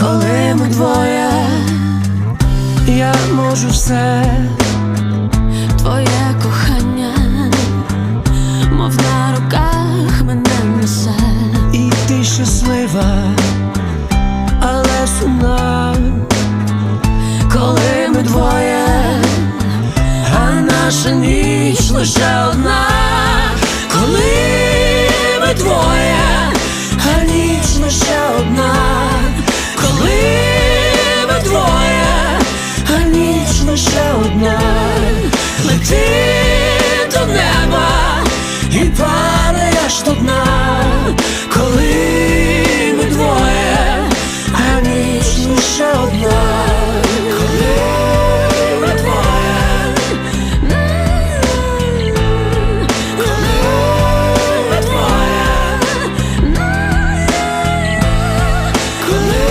коли ми двоє, я можу все, твоє кохання, мов на руках мене несе, і ти щаслива, але сумна, коли ми двоє, а наша ніч лише одна, ніч лише одна,